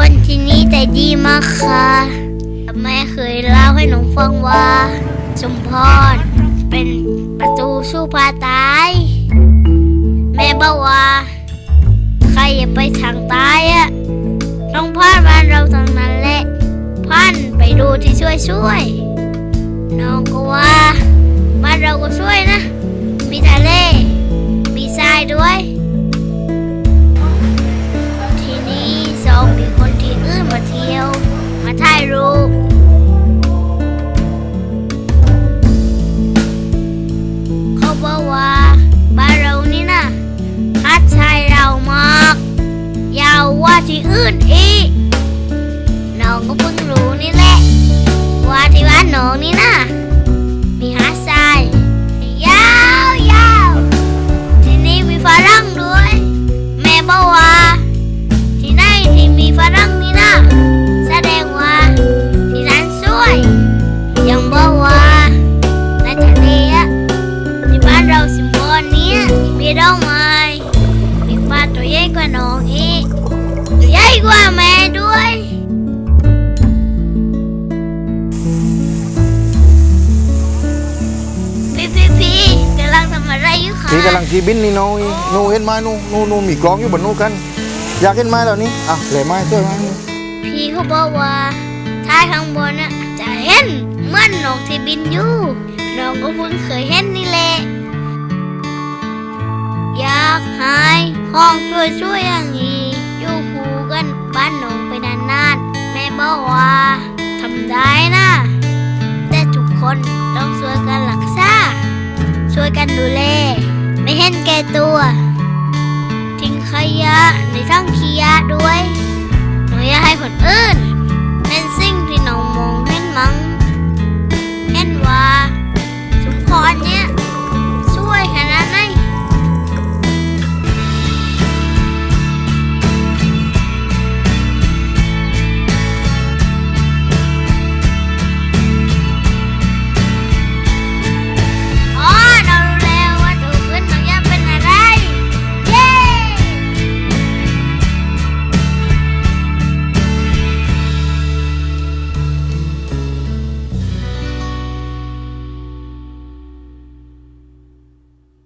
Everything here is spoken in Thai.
คนที่นี้ใจดีมากค่ะ แม่เคยเล่าให้หนูฟังว่าสมพรเป็นประตูสู้พาตาย แม่บอกว่า ใครอย่าไปทางตายอะต้องพานบ้านเราทางนั้นแหละพันไปดูที่ช่วยช่วยน้องก็ว่าบ้านเราก็ช่วยนะ มีทะเล บาว่าบ้านเรานี่นะคัดชายเรามากยาวว่าที่อื่นอีกน้องก็เพิ่งรู้นี่แหละ ว่าที่บ้านน้องนี่นะ นี้ยมีดอกไม้มีปลาตัวใหญ่กว่าน้องอีกตัวใหญ่กว่าแม่ด้วยพี่พี่พี่กำลังทำอะไรอยู่คะพี่กำลังขี่บินนี่น้อยหนูเห็นไหมหนูหนูหนูมีกล้องอยู่บนนู้นกัน อยากเห็นไหมเหล่านี้อะเหล่ไม้ช่วยไหมพี่เขาบอกว่าท้ายข้างบนน่ะจะเห็นเหมือนนกที่บินอยู่น้องก็เพิ่งเคยเห็นนี่ากหายของช่วยๆอย่างนี้อยู่คูกันบ้านนงไปนานๆแม่บอกว่าทำได้นะ แต่ทุกคนต้องช่วยกันรักษาช่วยกันดูแลไม่เห็นแก่ตัว ทิ้งขยะในทั้งขยะด้วยหนูอยากให้คนอื่น